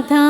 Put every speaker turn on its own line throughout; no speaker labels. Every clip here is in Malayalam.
രാധ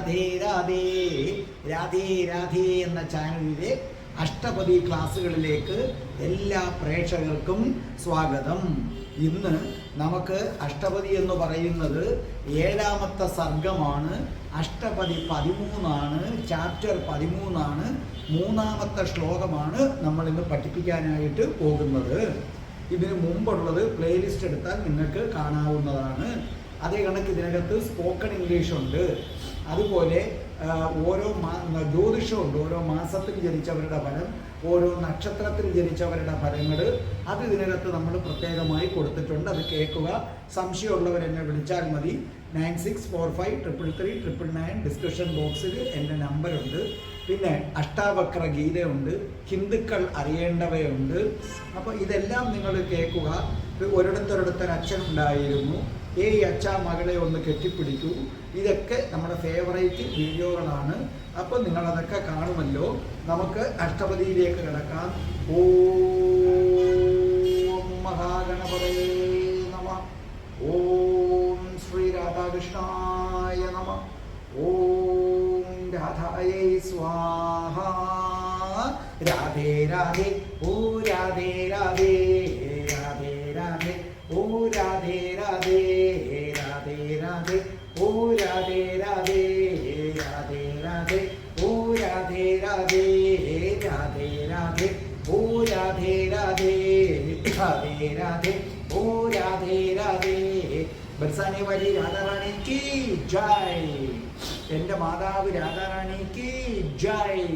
രാധേ രാധേ രാധേ രാധേ എന്ന ചാനലിലെ അഷ്ടപതി ക്ലാസ്സുകളിലേക്ക് എല്ലാ പ്രേക്ഷകർക്കും സ്വാഗതം. ഇന്ന് നമുക്ക് അഷ്ടപതി എന്ന് പറയുന്നത് ഏഴാമത്തെ സർഗമാണ്. അഷ്ടപതി പതിമൂന്നാണ് ചാപ്റ്റർ പതിമൂന്നാണ് മൂന്നാമത്തെ ശ്ലോകമാണ് നമ്മൾ ഇന്ന് പഠിപ്പിക്കാനായിട്ട് പോകുന്നത്. ഇതിന് മുമ്പുള്ളത് പ്ലേലിസ്റ്റ് എടുത്താൽ നിങ്ങൾക്ക് കാണാവുന്നതാണ്. അതേ കണക്ക് ഇതിനകത്ത് സ്പോക്കൺ ഇംഗ്ലീഷ് ഉണ്ട്. അതുപോലെ ഓരോ ജ്യോതിഷമുണ്ട്. ഓരോ മാസത്തിൽ ജനിച്ചവരുടെ ഫലം ഓരോ നക്ഷത്രത്തിൽ ജനിച്ചവരുടെ ഫലങ്ങൾ അത് ഇതിനകത്ത് നമ്മൾ പ്രത്യേകമായി കൊടുത്തിട്ടുണ്ട്. അത് കേൾക്കുക. സംശയമുള്ളവർ എന്നെ വിളിച്ചാൽ മതി. Nine six four five triple three triple nine discussion ബോക്സിൽ എന്റെ നമ്പറുണ്ട്. പിന്നെ അഷ്ടാവക്ര ഗീതയുണ്ട്. ഹിന്ദുക്കൾ അറിയേണ്ടവയുണ്ട്. അപ്പോൾ ഇതെല്ലാം നിങ്ങൾ കേൾക്കുക. ഒരിടത്തൊരിടത്തൊരു അച്ഛനുണ്ടായിരുന്നു ഏയ് അച്ഛ മകളെ ഒന്ന് കെട്ടിപ്പിടിക്കൂ. ഇതൊക്കെ നമ്മുടെ ഫേവറേറ്റ് വീഡിയോകളാണ്. അപ്പോൾ നിങ്ങളതൊക്കെ കാണുമല്ലോ. നമുക്ക് അഷ്ടപതിയിലേക്ക് കിടക്കാം. ഓം മഹാഗണപതേ നമ. ഓം ശ്രീ രാധാകൃഷ്ണായ നമ. ഓം രാധായൈ സ്വാഹ. രാധേ രാധേ. ഓ രാധേ രാധേ. രാധേ രാധേ. ഓ രാധേ രാധേ രാധേ രാധേ ഓ രാധേ രാധേ രാധേ രാധേ ഓ രാധേ രാധേ രാധേ രാധേ ഓ രാധേ രാധേ രാധേ രാധേ ഓ രാധേ രാധേ ബർസാനെ വഴി രാധാറാണി കി ജയ്. എന്റെ മാതാവ് രാധാറാണി കി ജയ്.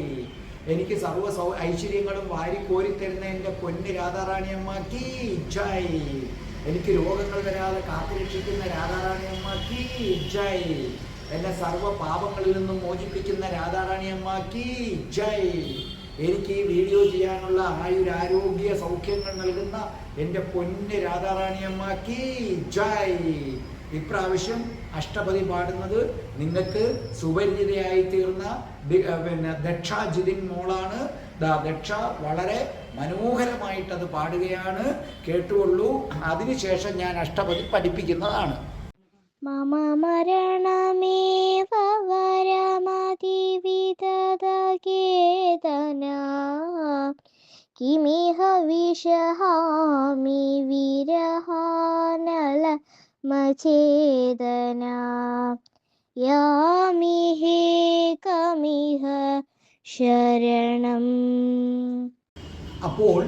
എനിക്ക് സർവ സൗ ഐശ്വര്യങ്ങളും വാരിക്കോരിത്തരുന്ന എന്റെ പൊന്ന് രാധാറാണിയമ്മ കി ജയ്. എനിക്ക് രോഗങ്ങൾ വരാതെ കാത്തുരക്ഷിക്കുന്ന രാധാറാണിയമ്മക്ക്. ജയ്. എന്നെ സർവ പാപങ്ങളിൽ നിന്നും മോചിപ്പിക്കുന്ന രാധാറാണി അമ്മ കീ ജയ്. എനിക്ക് ഈ വീഡിയോ ചെയ്യാനുള്ള ആയുരാരോഗ്യ സൗഖ്യങ്ങൾ നൽകുന്ന എന്റെ പൊന്ന് രാധാറാണിയമ്മക്ക്. ജയ്. ഇപ്രാവശ്യം അഷ്ടപതി പാടുന്നത് നിങ്ങൾക്ക് സുപരിചിതയായി തീർന്ന പിന്നെ ദക്ഷ ജിതിൻ മോളാണ് ദക്ഷ വളരെ മനോഹരമായിട്ടത് പാടുകയാണ്. കേട്ടുകൊള്ളൂ. അതിനുശേഷം ഞാൻ അഷ്ടപതി പഠിപ്പിക്കുന്നതാണ്.
മമ മരണമേവരമതിവിദഗേതന കിമിഹ വിഷഹാമി വിരഹാനല മചേതന. യാമിഹേ കമിഹ ശരണം.
അപ്പോൾ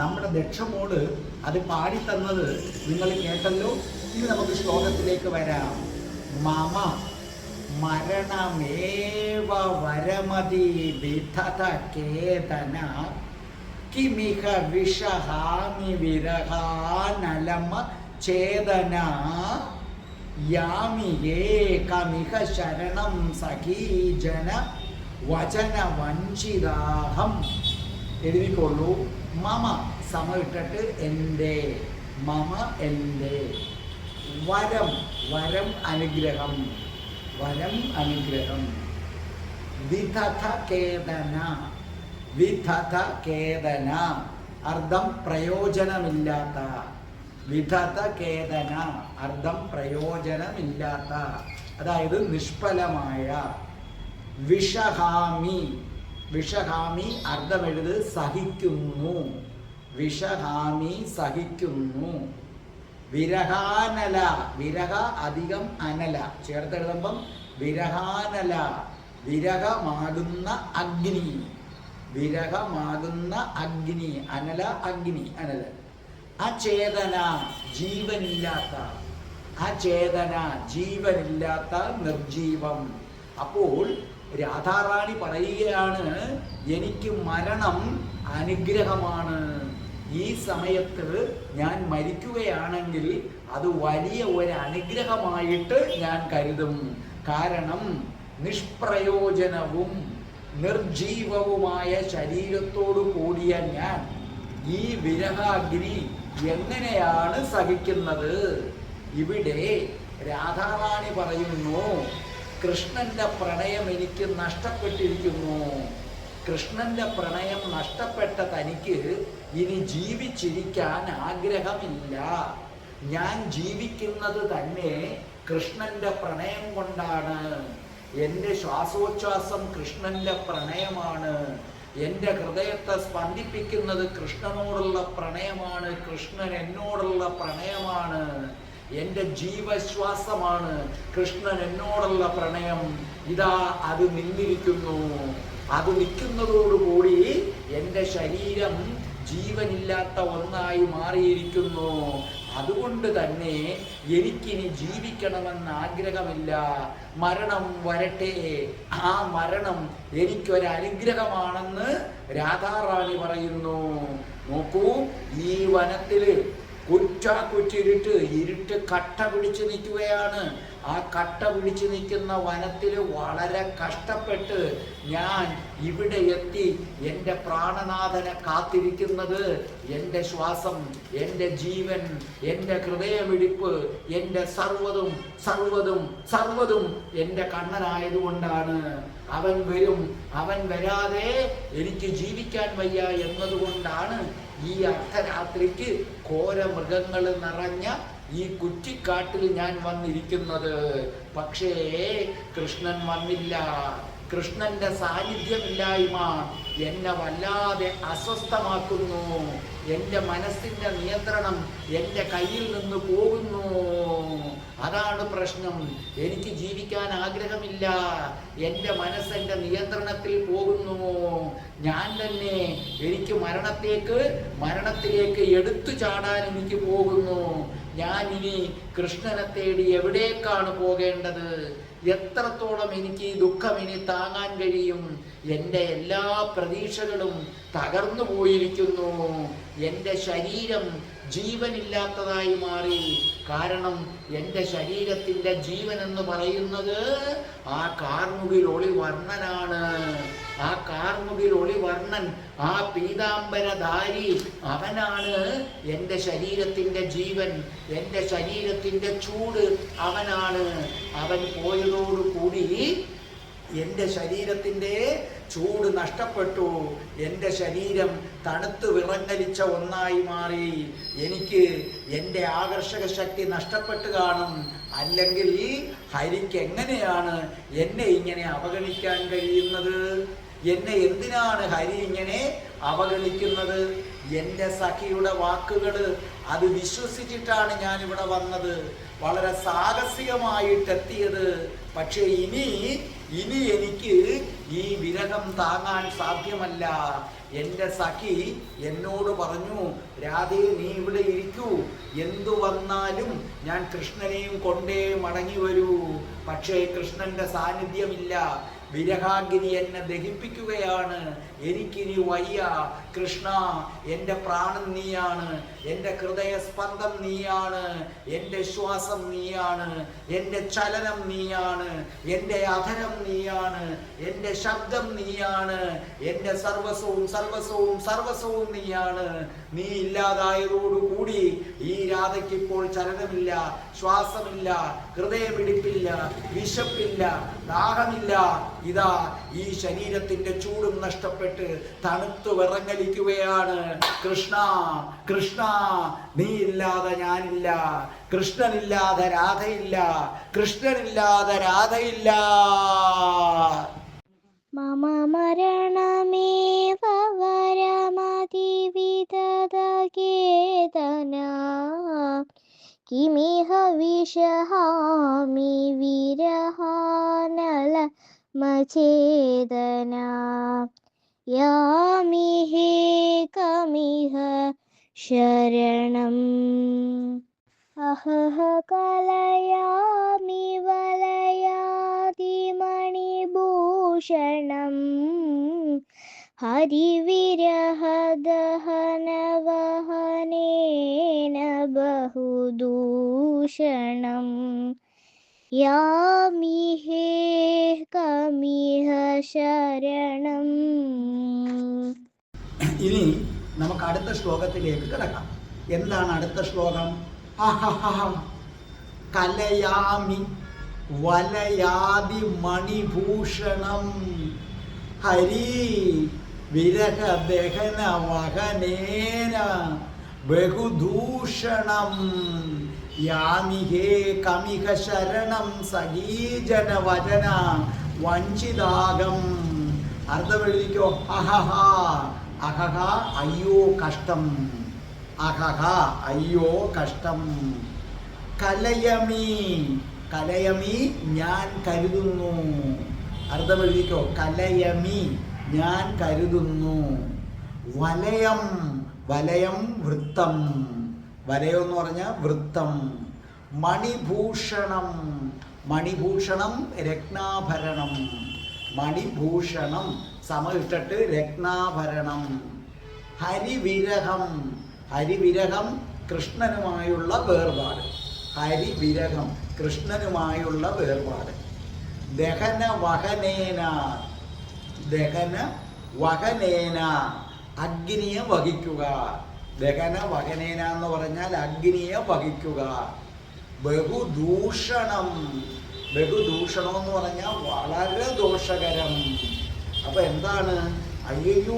നമ്മുടെ ദക്ഷമോട് അത് പാടിത്തന്നത് നിങ്ങൾ കേട്ടല്ലോ. ഇനി നമുക്ക് ശ്ലോകത്തിലേക്ക് വരാം. മമ മരണമേവ വരമതി വിധത കേതന കിമിഹ വിഷഹാമി വിരഹാനലമ ചേതന യാമി ഏകമിഹ ശരണം സഖീജന വചന വഞ്ചിതാഹം എഴുതിക്കൊള്ളൂ. മമ സമ ഇട്ടിട്ട് എന്റെ മമ എന്റെ വരം വരം അനുഗ്രഹം വരം അനുഗ്രഹം. വിധഥ കേദന വിധഥ കേദന അർത്ഥം പ്രയോജനമില്ലാത്ത വിധത കേദന അർത്ഥം പ്രയോജനമില്ലാത്ത. അതായത് നിഷ്ഫലമായ. വിഷഹാമി വിഷഹാമി അർത്ഥമെഴുത് സഹിക്കുന്നു. വിഷഹാമി സഹിക്കുന്നു. വിരഹാനല വിരഹ അധികം അനല. ചേർത്തെഴുതുമ്പം വിരഹാനല വിരഹമാകുന്ന അഗ്നി. വിരഹമാകുന്ന അഗ്നി അനല അഗ്നി അനല. അചേതന ജീവനില്ലാത്ത. അചേതന ജീവനില്ലാത്ത നിർജീവം. അപ്പോൾ രാധാറാണി പറയുകയാണ് എനിക്ക് മരണം അനുഗ്രഹമാണ്. ഈ സമയത്ത് ഞാൻ മരിക്കുകയാണെങ്കിൽ അത് വലിയ ഒരു അനുഗ്രഹമായിട്ട് ഞാൻ കരുതും. കാരണം നിഷ്പ്രയോജനവും നിർജീവവുമായ ശരീരത്തോടു കൂടിയ ഞാൻ ഈ വിരഹാഗ്നി എങ്ങനെയാണ് സഹിക്കുന്നത്? ഇവിടെ രാധാറാണി പറയുന്നു കൃഷ്ണന്റെ പ്രണയം എനിക്ക് നഷ്ടപ്പെട്ടിരിക്കുന്നു. കൃഷ്ണന്റെ പ്രണയം നഷ്ടപ്പെട്ട തനിക്ക് ഇനി ജീവിച്ചിരിക്കാൻ ആഗ്രഹമില്ല. ഞാൻ ജീവിക്കുന്നത് തന്നെ കൃഷ്ണന്റെ പ്രണയം കൊണ്ടാണ്. എന്റെ ശ്വാസോച്ഛ്വാസം കൃഷ്ണന്റെ പ്രണയമാണ്. എന്റെ ഹൃദയത്തെ സ്പന്ദിപ്പിക്കുന്നത് കൃഷ്ണനോടുള്ള പ്രണയമാണ്. കൃഷ്ണൻ എന്നോടുള്ള പ്രണയമാണ്. എന്റെ ജീവശ്വാസമാണ്. കൃഷ്ണൻ എന്നോടുള്ള പ്രണയം. ഇതാ അത് നിന്നിരിക്കുന്നു. അത് നിൽക്കുന്നതോടുകൂടി എന്റെ ശരീരം ജീവനില്ലാത്ത ഒന്നായി മാറിയിരിക്കുന്നു. അതുകൊണ്ട് തന്നെ എനിക്കിനി ജീവിക്കണമെന്ന് ആഗ്രഹമില്ല. മരണം വരട്ടെ. ആ മരണം എനിക്കൊരനുഗ്രഹമാണെന്ന് രാധാറാണി പറയുന്നു. നോക്കൂ ഈ വനത്തിൽ കുറ്റാക്കുറ്റിരുട്ട് ഇരുട്ട് കട്ട പിടിച്ച് നിൽക്കുകയാണ്. ആ കട്ട പിടിച്ച് നിൽക്കുന്ന വനത്തിൽ വളരെ കഷ്ടപ്പെട്ട് ഞാൻ ഇവിടെ എത്തി എന്റെ പ്രാണനാഥനെ കാത്തിരിക്കുന്നത്. എന്റെ ശ്വാസം എന്റെ ജീവൻ എന്റെ ഹൃദയമിടിപ്പ് എന്റെ സർവതും സർവതും സർവതും എന്റെ കണ്ണനായതുകൊണ്ടാണ്. അവൻ വരും അവൻ വരാതെ എനിക്ക് ജീവിക്കാൻ വയ്യ എന്നതുകൊണ്ടാണ് ഈ അർദ്ധരാത്രിക്ക് ഘോര മൃഗങ്ങൾ നിറഞ്ഞ ഈ കുറ്റിക്കാട്ടിൽ ഞാൻ വന്നിരിക്കുന്നത്. പക്ഷേ കൃഷ്ണൻ വന്നില്ല. കൃഷ്ണന്റെ സാന്നിധ്യമില്ലായ്മ എന്നെ വല്ലാതെ അസ്വസ്ഥമാക്കുന്നു. എന്റെ മനസ്സിന്റെ നിയന്ത്രണം എന്റെ കയ്യിൽ നിന്ന് പോകുന്നു. അതാണ് പ്രശ്നം. എനിക്ക് ജീവിക്കാൻ ആഗ്രഹമില്ല. എന്റെ മനസ്സ് എന്റെ നിയന്ത്രണത്തിൽ പോകുന്നു. ഞാൻ തന്നെ എനിക്ക് മരണത്തേക്ക് മരണത്തിലേക്ക് എടുത്തു ചാടാൻ എനിക്ക് പോകുന്നു.
ഞാൻ ഇനി കൃഷ്ണനെ തേടി എവിടേക്കാണ് പോകേണ്ടത്? എത്രത്തോളം എനിക്ക് ഈ ദുഃഖം ഇനി താങ്ങാൻ കഴിയും? എന്റെ എല്ലാ പ്രതീക്ഷകളും തകർന്നു പോയിരിക്കുന്നു. എന്റെ ശരീരം ജീവനില്ലാത്തതായി മാറി. കാരണം എന്റെ ശരീരത്തിന്റെ ജീവൻ എന്ന് പറയുന്നത് ആ കാർമുകിൽ ഒളിവർണനാണ്. ആ കാർമുകിൽ ഒളിവർണൻ ആ പീതാംബരധാരി അവനാണ് എന്റെ ശരീരത്തിന്റെ ജീവൻ എന്റെ ശരീരത്തിന്റെ ചൂട് അവനാണ്. അവൻ പോയതോടുകൂടി എന്റെ ശരീരത്തിന്റെ ചൂട് നഷ്ടപ്പെട്ടു. എന്റെ ശരീരം തണുത്ത് വിറങ്ങലിച്ച ഒന്നായി മാറി. എനിക്ക് എന്റെ ആകർഷക ശക്തി നഷ്ടപ്പെട്ട് കാണും. അല്ലെങ്കിൽ ഹരിക്ക് എങ്ങനെയാണ് എന്നെ ഇങ്ങനെ അവഗണിക്കാൻ കഴിയുന്നത്? എന്നെ എന്തിനാണ് ഹരി ഇങ്ങനെ അവഗണിക്കുന്നത്? എന്റെ സഖിയുടെ വാക്കുകൾ അത് വിശ്വസിച്ചിട്ടാണ് ഞാൻ ഇവിടെ വന്നത്. വളരെ സാഹസികമായിട്ട് സാഹസികമായിട്ടെത്തിയത്. പക്ഷേ ഇനി ഇനി എനിക്ക് ഈ വിരഹം താങ്ങാൻ സാധ്യമല്ല. എന്റെ സഖി എന്നോട് പറഞ്ഞു രാധേ നീ ഇവിടെ ഇരിക്കൂ. എന്തു വന്നാലും ഞാൻ കൃഷ്ണനെയും കൊണ്ടേ മടങ്ങി വരൂ. പക്ഷേ കൃഷ്ണന്റെ സാന്നിധ്യമില്ല. വിരഹാഗ്നി എന്നെ ദഹിപ്പിക്കുകയാണ്. എനിക്കിനി വയ്യ. കൃഷ്ണ എന്റെ പ്രാണൻ നീയാണ്. എന്റെ ഹൃദയസ്പന്ദം നീയാണ്. എന്റെ ശ്വാസം നീയാണ്. എന്റെ ചലനം നീയാണ്. എന്റെ അധരം നീയാണ്. എന്റെ ശബ്ദം നീയാണ്. എന്റെ സർവസ്വവും സർവസ്വവും സർവസ്വവും നീയാണ്. നീ ഇല്ലാതായതോടുകൂടി ഈ രാധയ്ക്ക് ഇപ്പോൾ ചലനമില്ല ശ്വാസമില്ല ഹൃദയമിടിപ്പില്ല വിശപ്പില്ല. ദാഹമില്ല. ഇതാ ഈ ശരീരത്തിന്റെ ചൂടും നഷ്ടപ്പെട്ട് തണുത്തു വിറങ്ങലിക്കുകയാണ്. കൃഷ്ണ കൃഷ്ണ നീ ഇല്ലാതെ ഞാനില്ല. കൃഷ്ണനില്ലാതെ രാധയില്ല. കൃഷ്ണനില്ലാതെ രാധയില്ല.
മമ മരണമേവ കിമിഹ വിഷഹാമി വിരഹാനല മചേതന യാമിഹേ കമിഹ ശരണം അഹഹ കലയാമി വലയാതിമണിഭൂഷണം ഹരിവിരഹദഹന ദൂഷണം കമിഹ ശരണം.
ഇനി നമുക്ക് അടുത്ത ശ്ലോകത്തിലേക്ക് കിടക്കാം. എന്താണ് അടുത്ത ശ്ലോകം? കലയാമി വലയാതി മണിഭൂഷണം. ഹരി വിരഹ ദഹന വഹനേന ബഹുദൂഷണം. യാമിഹേ കമിഹ ശരണം സഗീജന വചന വഞ്ചിതാകം അർത്ഥം അഹഹ അഹഹ അയ്യോ കഷ്ടം. അഹഹ അയ്യോ കഷ്ടം. കലയമി കലയമി ഞാൻ കരുതുന്നു. അർത്ഥം കലയമി ഞാൻ കരുതുന്നു. വലയം വലയം വൃത്തം. വലയം എന്ന് പറഞ്ഞാൽ വൃത്തം. മണിഭൂഷണം. മണിഭൂഷണം രത്നാഭരണം. മണിഭൂഷണം സമയിട്ടിട്ട് രത്നാഭരണം. ഹരിവിരഹം. ഹരിവിരഹം കൃഷ്ണനുമായുള്ള വേർപാട്. ഹരിവിരഹം കൃഷ്ണനുമായുള്ള വേർപാട്. ദഹന വഹനേന ദഹന വഹനേന അഗ്നിയെ വഹിക്കുക. ദഹന വഹനേന എന്ന് പറഞ്ഞാൽ അഗ്നിയെ വഹിക്കുക. ബഹുദൂഷണം. ബഹുദൂഷണം എന്ന് പറഞ്ഞാൽ വളരെ ദോഷകരം. അപ്പൊ എന്താണ്? അയ്യോ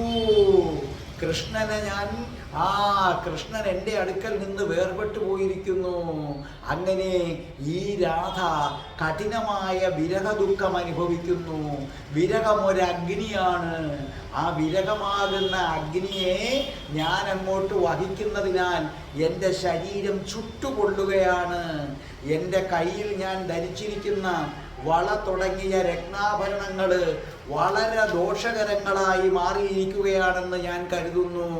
കൃഷ്ണനെ ഞാൻ ആ കൃഷ്ണൻ എന്റെ അടുക്കൽ നിന്ന് വേർപെട്ടു പോയിരിക്കുന്നു. അങ്ങനെ ഈ രാധ കഠിനമായ വിരഹ ദുഃഖം അനുഭവിക്കുന്നു. വിരഹം ഒരു അഗ്നിയാണ്. ആ വിരഹമാകുന്ന അഗ്നിയെ ഞാൻ അങ്ങോട്ട് വഹിക്കുന്നതിനാൽ എന്റെ ശരീരം ചുട്ടുകൊള്ളുകയാണ് എന്റെ കയ്യിൽ ഞാൻ ധരിച്ചിരിക്കുന്ന വള തുടങ്ങിയ രത്നാഭരണങ്ങൾ വളരെ ദോഷകരങ്ങളായി മാറിയിരിക്കുകയാണെന്ന് ഞാൻ കരുതുന്നു.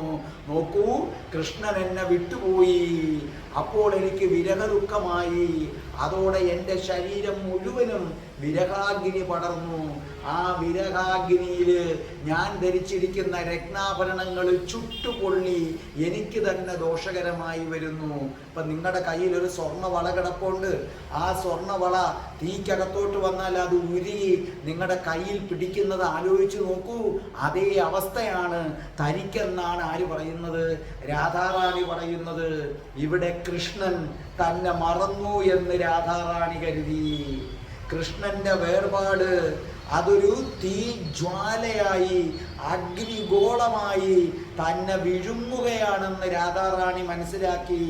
നോക്കൂ കൃഷ്ണൻ എന്നെ വിട്ടുപോയി. അപ്പോൾ എനിക്ക് വിരഹദുഃഖമായി. അതോടെ എന്റെ ശരീരം മുഴുവനും വിരഹാഗ്നി പടർന്നു. ആ വിരഹാഗ്നിയിൽ ഞാൻ ധരിച്ചിരിക്കുന്ന രത്നാഭരണങ്ങൾ ചുട്ടുപൊള്ളി എനിക്ക് തന്നെ ദോഷകരമായി വരുന്നു. ഇപ്പം നിങ്ങളുടെ കയ്യിൽ ഒരു സ്വർണ വള കിടപ്പുണ്ട്. ആ സ്വർണ വള തീക്കകത്തോട്ട് വന്നാൽ അത് ഉരുകി നിങ്ങളുടെ കയ്യിൽ പിടിക്കുന്നത് ആലോചിച്ച് നോക്കൂ. അതേ അവസ്ഥയാണ് തനിക്കെന്നാണ് ആര് പറയുന്നത്? രാധാറാണി പറയുന്നത്. ഇവിടെ കൃഷ്ണൻ തന്നെ മറന്നു എന്ന് രാധാറാണി കരുതി. കൃഷ്ണന്റെ വേർപാട് അതൊരു തീ ജ്വാലയായി അഗ്നിഗോളമായി തന്നെ വിഴുങ്ങുകയാണെന്ന് രാധാറാണി മനസ്സിലാക്കി.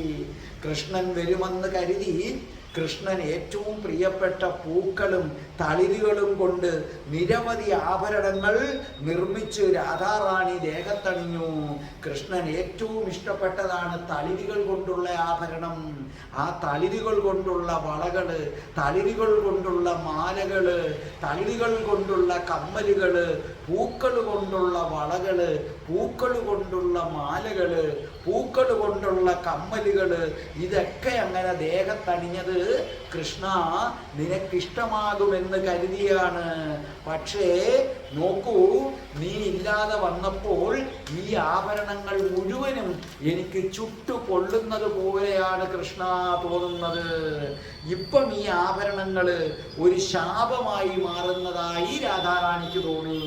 കൃഷ്ണൻ വരുമെന്ന് കരുതി കൃഷ്ണൻ ഏറ്റവും പ്രിയപ്പെട്ട പൂക്കളും തളിരുകളും കൊണ്ട് നിരവധി ആഭരണങ്ങൾ നിർമ്മിച്ച് രാധാറാണി ദേഹത്തണിഞ്ഞു. കൃഷ്ണൻ ഏറ്റവും ഇഷ്ടപ്പെട്ടതാണ് തളിരുകൾ കൊണ്ടുള്ള ആഭരണം. ആ തളിരുകൾ കൊണ്ടുള്ള വളകൾ തളിരുകൾ കൊണ്ടുള്ള മാലകൾ തളിരുകൾ കൊണ്ടുള്ള കമ്മലുകൾ പൂക്കൾ കൊണ്ടുള്ള വളകൾ പൂക്കൾ കൊണ്ടുള്ള മാലകൾ പൂക്കൾ കൊണ്ടുള്ള കമ്മലുകൾ ഇതൊക്കെ അങ്ങനെ ദേഹത്തണിഞ്ഞത് കൃഷ്ണ നിനക്കിഷ്ടമാകുമെന്ന് കരുതിയാണ്. പക്ഷേ നോക്കൂ നീ ഇല്ലാതെ വന്നപ്പോൾ ഈ ആഭരണങ്ങൾ മുഴുവനും എനിക്ക് ചുട്ടു കൊള്ളുന്നത് പോലെയാണ് കൃഷ്ണ തോന്നുന്നത്. ഇപ്പം ഈ ആഭരണങ്ങൾ ഒരു ശാപമായി മാറുന്നതായി രാധാറാണിക്ക് തോന്നി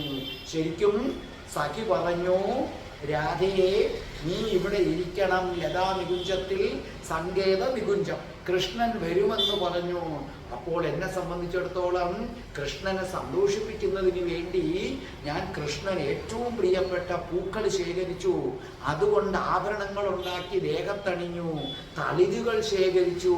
ശരിക്കും സഖി പറഞ്ഞു രാധേ നീ ഇവിടെ ഇരിക്കണം. ലതാ നികുഞ്ചത്തിൽ സങ്കേത നികുഞ്ചം. കൃഷ്ണൻ വരുമെന്ന് പറഞ്ഞു. അപ്പോൾ എന്നെ സംബന്ധിച്ചിടത്തോളം കൃഷ്ണനെ സന്തോഷിപ്പിക്കുന്നതിന് വേണ്ടി ഞാൻ കൃഷ്ണൻ ഏറ്റവും പ്രിയപ്പെട്ട പൂക്കൾ ശേഖരിച്ചു. അതുകൊണ്ട് ആഭരണങ്ങൾ ഉണ്ടാക്കി ദേഹത്തണിഞ്ഞു. തളിരുകൾ ശേഖരിച്ചു.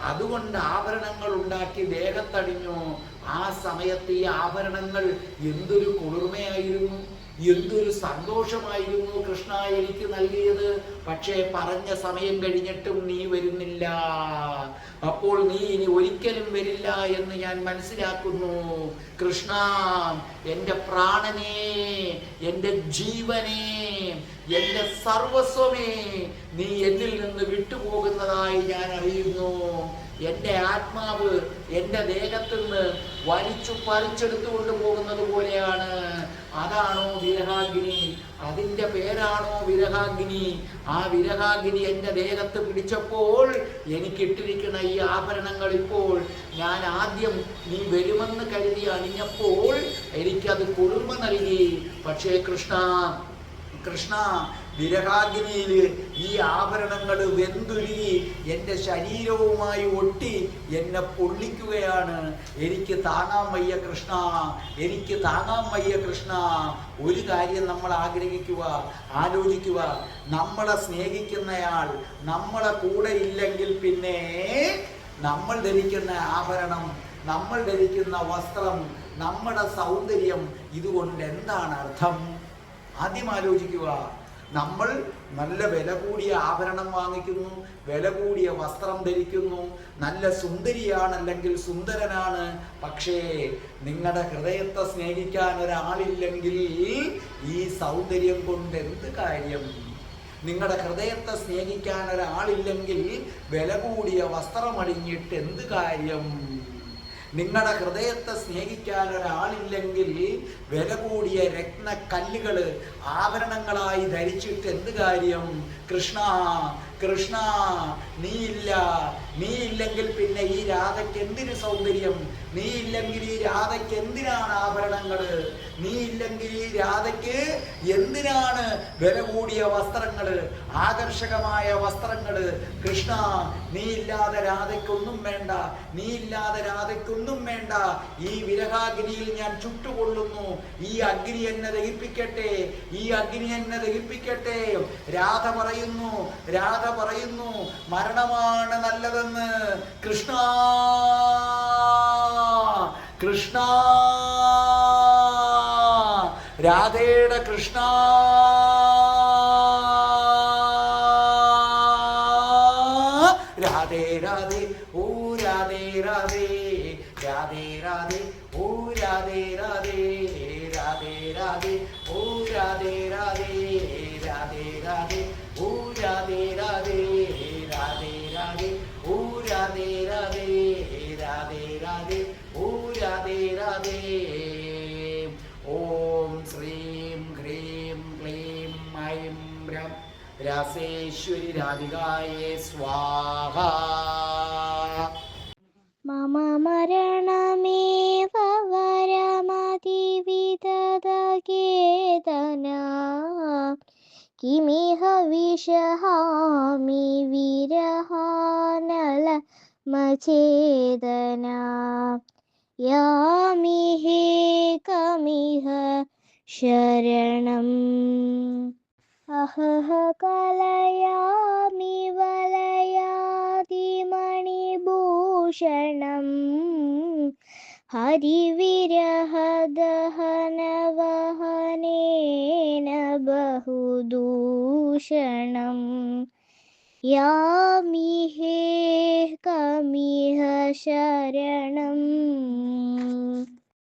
അതുകൊണ്ട് ആഭരണങ്ങൾ ഉണ്ടാക്കി ദേഹത്തണിഞ്ഞു. ആ സമയത്ത് ഈ ആഭരണങ്ങൾ എന്തൊരു കുളിർമയായിരുന്നു. എന്തൊരു സന്തോഷമായിരുന്നു കൃഷ്ണ എനിക്ക് നൽകിയത്. പക്ഷേ പറഞ്ഞ സമയം കഴിഞ്ഞിട്ടും നീ വരുന്നില്ല. അപ്പോൾ നീ ഇനി ഒരിക്കലും വരില്ല എന്ന് ഞാൻ മനസ്സിലാക്കുന്നു. കൃഷ്ണ എന്റെ പ്രാണനെ എന്റെ ജീവനെ എന്റെ സർവസ്വമേ നീ എന്നിൽ നിന്ന് വിട്ടുപോകുന്നതായി ഞാൻ അറിയുന്നു. എന്റെ ആത്മാവ് എന്റെ ദേഹത്തു നിന്ന് വലിച്ചു പറിച്ചെടുത്തുകൊണ്ട് പോകുന്നത് പോലെയാണ്. അതാണോ വിരഹാഗ്നി? അതിന്റെ പേരാണോ വിരഹാഗ്നി? ആ വിരഹാഗ്നി എന്റെ ദേഹത്ത് പിടിച്ചപ്പോൾ എനിക്കിട്ടിരിക്കുന്ന ഈ ആഭരണങ്ങൾ ഇപ്പോൾ ഞാൻ ആദ്യം നീ വരുമെന്ന് കരുതി അണിഞ്ഞപ്പോൾ എനിക്കത് കുളിർമ നൽകി. പക്ഷേ കൃഷ്ണ കൃഷ്ണ വിരഹാഗ്നിയിൽ ഈ ആഭരണങ്ങൾ വെന്തുരുകി എന്റെ ശരീരവുമായി ഒട്ടി എന്നെ പൊള്ളിക്കുകയാണ്. എനിക്ക് താങ്ങാൻ വയ്യ കൃഷ്ണ എനിക്ക് താങ്ങാൻ വയ്യ കൃഷ്ണ. ഒരു കാര്യം നമ്മൾ ആഗ്രഹിക്കുക ആലോചിക്കുക. നമ്മളെ സ്നേഹിക്കുന്നയാൾ നമ്മളെ കൂടെ ഇല്ലെങ്കിൽ പിന്നെ നമ്മൾ ധരിക്കുന്ന ആഭരണം നമ്മൾ ധരിക്കുന്ന വസ്ത്രം നമ്മുടെ സൗന്ദര്യം ഇതുകൊണ്ട് എന്താണ് അർത്ഥം? ആദ്യം ആലോചിക്കുക. നമ്മൾ നല്ല വില കൂടിയ ആഭരണം വാങ്ങിക്കുന്നു വില കൂടിയ വസ്ത്രം ധരിക്കുന്നു നല്ല സുന്ദരിയാണ് അല്ലെങ്കിൽ സുന്ദരനാണ്. പക്ഷേ നിങ്ങളുടെ ഹൃദയത്തെ സ്നേഹിക്കാൻ ഒരാളില്ലെങ്കിൽ ഈ സൗന്ദര്യം കൊണ്ട് എന്ത് കാര്യം? നിങ്ങളുടെ ഹൃദയത്തെ സ്നേഹിക്കാൻ ഒരാളില്ലെങ്കിൽ വില കൂടിയ വസ്ത്രമണിഞ്ഞിട്ട് എന്ത് കാര്യം? നിങ്ങളുടെ ഹൃദയത്തെ സ്നേഹിക്കാൻ ഒരാളില്ലെങ്കിൽ വില കൂടിയ രത്ന കല്ലുകൾ ആഭരണങ്ങളായി ധരിച്ചിട്ട് എന്ത് കാര്യം? കൃഷ്ണ കൃഷ്ണ നീ ഇല്ല നീ ഇല്ലെങ്കിൽ പിന്നെ ഈ രാധയ്ക്ക് എന്തിന് സൗന്ദര്യം? നീ ഇല്ലെങ്കിൽ ഈ രാധയ്ക്ക് എന്തിനാണ് ആഭരണങ്ങൾ നീ ഇല്ലെങ്കിൽ ഈ രാധയ്ക്ക് എന്തിനാണ് വില കൂടിയ വസ്ത്രങ്ങൾ ആകർഷകമായ വസ്ത്രങ്ങൾ കൃഷ്ണ നീ ഇല്ലാതെ രാധയ്ക്കൊന്നും വേണ്ട. നീ ഇല്ലാതെ രാധയ്ക്കൊന്നും വേണ്ട. ഈ വിരഹാഗ്നിയിൽ ഞാൻ ചുട്ടുകൊള്ളുന്നു. ഈ അഗ്നി എന്നെ ദഹിപ്പിക്കട്ടെ. ഈ അഗ്നി എന്നെ ദഹിപ്പിക്കട്ടെ. രാധ പറയുന്നു. രാധ പറയുന്നു. മരണമാണ് നല്ലതെന്ന് കൃഷ്ണ കൃഷ്ണ. രാധയുടെ കൃഷ്ണ. രാധേ രാധേ ഓ രാധേ രാധേ. രാധേ രാധേ ഓ രാധേ രാധേ.
മമ മരണമേവ കിമിഹ വിഷഹാമി വിരഹാനല മചേതന. യാമിഹേ കമിഹ ശരണം. अहह कलयामि वलयादिमणिभूषणम्। हरिविरहदहनवहनेन बहुदूषणम्। यामि हे कमिह शरणम्